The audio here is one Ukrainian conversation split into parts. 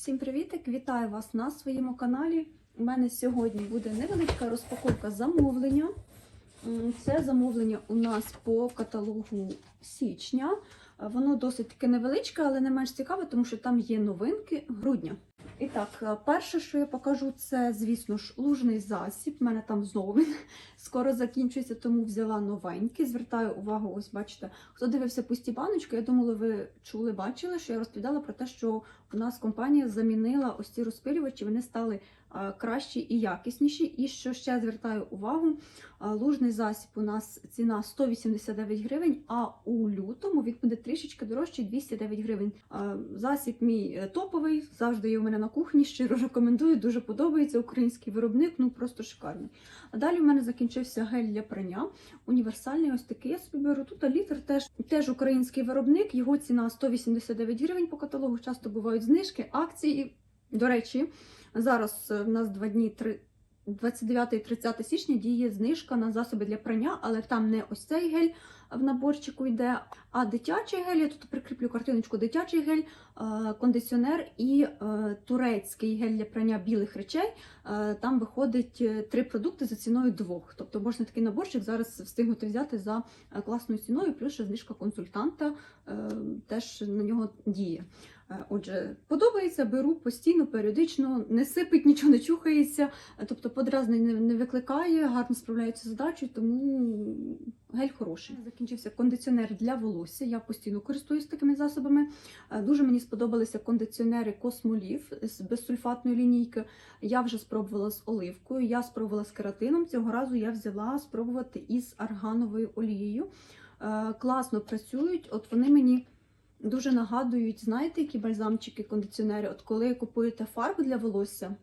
Всім привітик! Вітаю вас на своєму каналі. У мене сьогодні буде невеличка розпаковка замовлення. Це замовлення у нас по каталогу січня. Е, Воно досить таки невеличке, але не менш цікаве, тому що там є новинки грудня. І так, е, перше, що я покажу, це, звісно ж, лужний засіб. У мене там знову він скоро закінчується, тому взяла новенький. Звертаю увагу, ось бачите, хто дивився пусті баночки, я думала, ви чули, бачили, що я розповідала про те, що у нас компанія замінила ось ці розпилювачі, вони стали кращі і якісніші. І що ще звертаю увагу, лужний засіб у нас ціна 189 гривень, а у лютому він буде трішечки дорожчий 209 гривень. Засіб мій е, топовий, завжди є у мене на кухні. Щиро рекомендую, дуже подобається український виробник, ну просто шикарний. А далі в мене закінчився гель для прання. Універсальний, ось такий я собі беру. Тут літр теж, теж український виробник, його ціна 189 гривень по каталогу. Часто бувають знижки, акції. До речі, зараз у в нас два дні три. 29 і 30 січня діє знижка на засоби для прання, але там не ось цей гель в наборчику йде, а дитячий гель, я тут прикріплю картиночку, дитячий гель, е, кондиціонер і е, турецький гель для прання білих речей. Е, Там виходить три продукти за ціною двох. Тобто можна такий наборчик зараз встигнути взяти за класною ціною, плюс ще знижка консультанта теж на нього діє. Е, Отже, подобається, беру постійно, періодично, не сипить, нічого не чухається, е, тобто подразнень не, викликає, гарно справляється з задачею, тому гель хороший. Закінчився кондиціонер для волосся. Я постійно користуюсь такими засобами. Е, Дуже мені сподобалися кондиціонери Космолів з безсульфатної лінійки. Я вже спробувала з оливкою, я спробувала з кератином. Цього разу я взяла спробувати із аргановою олією. Класно працюють, от вони мені. Дуже нагадують, знаєте, які бальзамчики, кондиціонери. От коли купуєте фарбу для волосся,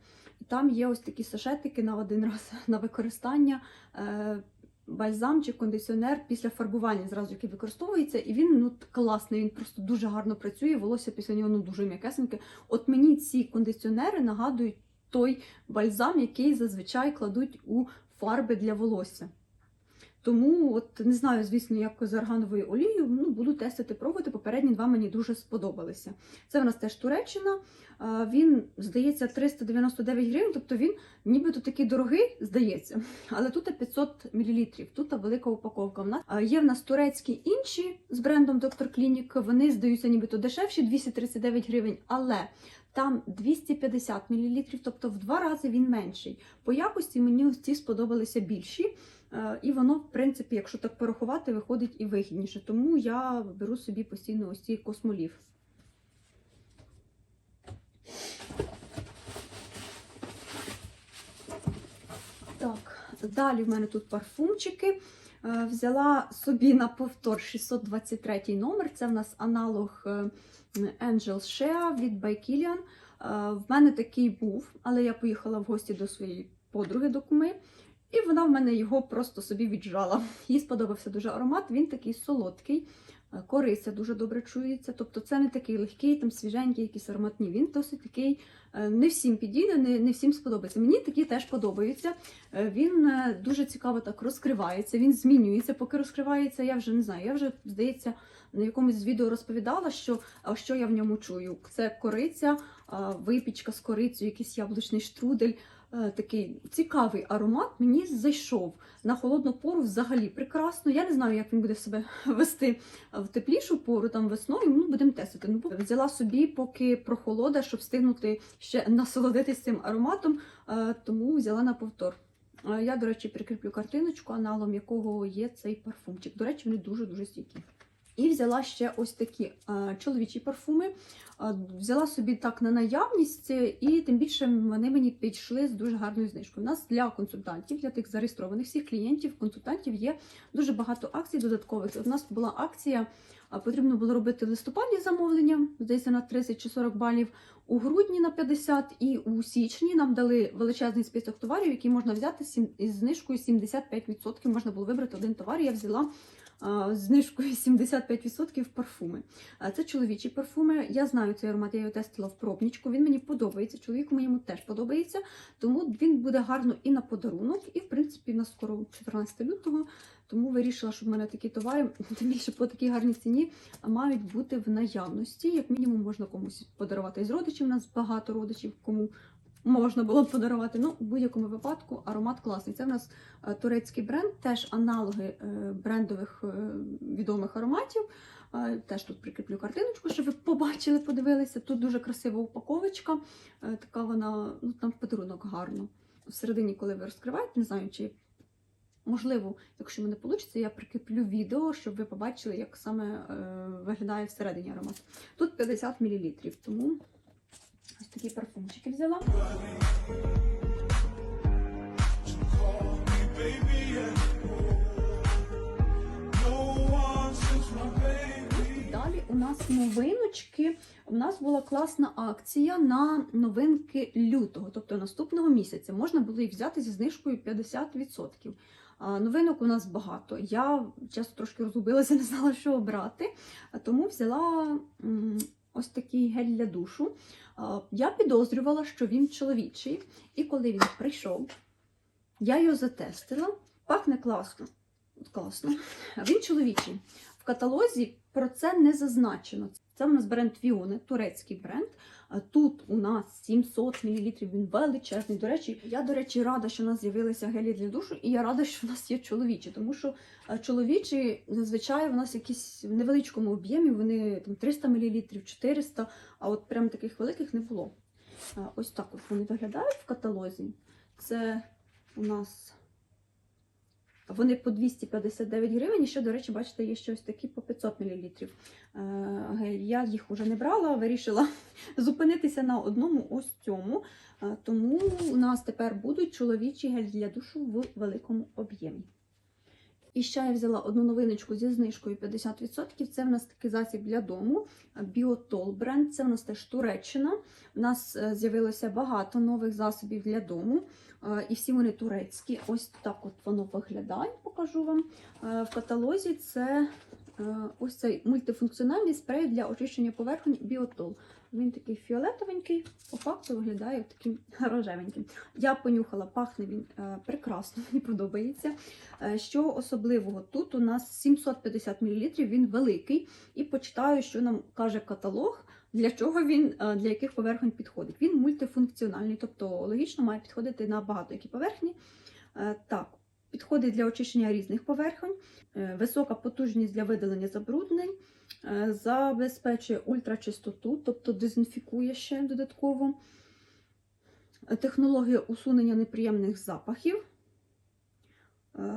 там є ось такі сашетики на один раз на використання. Е, Бальзам чи кондиціонер після фарбування, зразу який використовується, і він ну класний, він просто дуже гарно працює. Волосся після нього ну дуже м'якесеньке. От мені ці кондиціонери нагадують той бальзам, який зазвичай кладуть у фарби для волосся. Тому, от не знаю, звісно, як з аргановою олією, ну буду тестити, пробувати. Попередні два мені дуже сподобалися. Це в нас теж Туреччина. Він здається 399 гривень, тобто він нібито такий дорогий, здається. Але тут 500 мл, тут велика упаковка. В нас є в нас турецькі інші з брендом Dr. Clinic, Вони здаються нібито дешевші, 239 гривень, але. Там 250 мл, тобто в два рази він менший. По якості мені ці сподобалися більші. Е, І воно, в принципі, якщо так порахувати, виходить і вигідніше. Тому я беру собі постійно ось ці космолів. Так, далі в мене тут парфумчики. Е, Взяла собі на повтор 623 номер. Це в нас аналог е, Angel Shea від By Kilian. Е, В мене такий був, але я поїхала в гості до своєї подруги до куми. І вона в мене його просто собі віджала. Їй сподобався дуже аромат, він такий солодкий, е, кориця дуже добре чується. Тобто це не такий легкий, там свіженький, якийсь аромат. Він досить такий, е, не всім підійде, не, не всім сподобається. Мені такі теж подобаються. Е, Він дуже цікаво так розкривається, він змінюється, поки розкривається. Я вже не знаю. Я вже, здається, на якомусь з відео розповідала, що, що я в ньому чую. Це кориця, випічка з корицею, якийсь яблучний штрудель. Е, Такий цікавий аромат мені зайшов на холодну пору взагалі прекрасно. Я не знаю, як він буде себе вести в теплішу пору, там весною. Ну, будемо тестити. Ну, взяла собі, поки прохолода, щоб встигнути ще насолодитись цим ароматом, е, тому взяла на повтор. Е, Я, до речі, прикріплю картиночку, аналом якого є цей парфумчик. До речі, вони дуже-дуже стійкі. І взяла ще ось такі е, чоловічі парфуми. Е, взяла собі так на наявність, е, і тим більше вони мені підійшли з дуже гарною знижкою. У нас для консультантів, для тих зареєстрованих всіх клієнтів, консультантів є дуже багато акцій додаткових. У нас була акція, потрібно було робити в листопаді замовлення, здається, на 30 чи 40 балів. У грудні на 50 і у січні нам дали величезний список товарів, які можна взяти із знижкою 75%. Можна було вибрати один товар. Я взяла знижкою 75% парфуми. Це чоловічі парфуми. Я знаю цей аромат, я його тестила в пробнічку. Він мені подобається. Чоловіку моєму теж подобається, тому він буде гарно і на подарунок, і в принципі на скоро 14 лютого. Тому вирішила, що в мене такі товари, тим більше по такій гарній ціні, мають бути в наявності. Як мінімум, можна комусь подарувати із родичів. У нас багато родичів, кому можна було б подарувати. Ну, в будь-якому випадку аромат класний. Це в нас е, турецький бренд, теж аналоги е, брендових е, відомих ароматів. Теж тут прикріплю картиночку, щоб ви побачили, подивилися. Тут дуже красива упаковочка. Така вона, ну там подарунок гарно. Всередині, коли ви розкриваєте, не знаю, чи можливо, якщо мене вийде, я прикріплю відео, щоб ви побачили, як саме е, виглядає всередині аромат. Тут 50 мл, тому ось такі парфумчики взяла. Далі у нас новиночки. У нас була класна акція на новинки лютого, тобто наступного місяця. Можна було їх взяти зі знижкою 50%. Новинок у нас багато. Я чесно трошки розгубилася, не знала, що обрати. Тому взяла ось такий гель для душу. Я підозрювала, що він чоловічий, і коли він прийшов, я його затестила. Пахне класно. Класно. Він чоловічий. В каталозі про це не зазначено. Це в нас бренд Віони, турецький бренд. Тут у нас 700 мл, він величезний. До речі, я, до речі, рада, що у нас з'явилися гелі для душу, і я рада, що у нас є чоловічі, тому що е, чоловічі зазвичай у нас якісь в невеличкому об'ємі, вони там 300 мл, 400, а от прям таких великих не було. Ось так от вони виглядають в каталозі. Це у нас вони по 259 гривень. І ще, до речі, бачите, є щось такі по 500 мл. Я їх вже не брала, вирішила зупинитися на одному ось цьому. Е, Тому у нас тепер будуть чоловічі гель для душу в великому об'ємі. І ще я взяла одну новиночку зі знижкою 50%. Це в нас такий засіб для дому. Біотол бренд. Це в нас теж Туреччина. У нас е, з'явилося багато нових засобів для дому. Е, І всі вони турецькі. Ось так от воно виглядає, покажу вам. Е, В каталозі це ось цей мультифункціональний спрей для очищення поверхонь Біотол. Він такий фіолетовенький, по факту виглядає таким рожевеньким. Я понюхала, пахне він е, прекрасно, мені подобається. Е, Що особливого? Тут у нас 750 мл, він великий. І почитаю, що нам каже каталог, для чого він, е, для яких поверхонь підходить. Він мультифункціональний, тобто логічно має підходити на багато які поверхні. Так, підходить для очищення різних поверхонь, Е, висока потужність для видалення забруднень, е, забезпечує ультрачистоту, тобто дезінфікує ще додатково. Е, Технологія усунення неприємних запахів.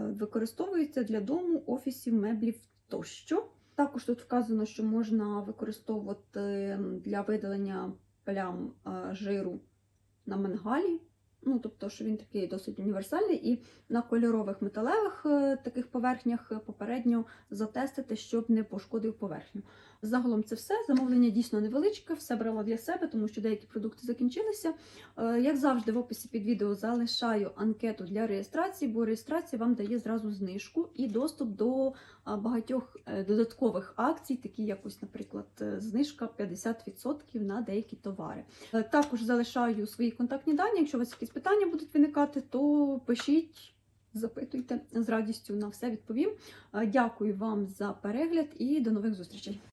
Використовується для дому, офісів, меблів тощо. Також тут вказано, що можна використовувати для видалення плям жиру на мангалі. Ну, тобто, що він такий досить універсальний, і на кольорових металевих е, таких поверхнях е, попередньо затестити, щоб не пошкодив поверхню. Загалом це все. Замовлення дійсно невеличке, все брала для себе, тому що деякі продукти закінчилися. Е, Як завжди, в описі під відео залишаю анкету для реєстрації, бо реєстрація вам дає зразу знижку і доступ до багатьох е, додаткових акцій, такі як ось, наприклад, е, знижка 50% на деякі товари. Е, Також залишаю свої контактні дані. Якщо у вас якісь питання будуть виникати, то пишіть. Запитуйте з радістю на все відповім. Дякую вам за перегляд і до нових зустрічей.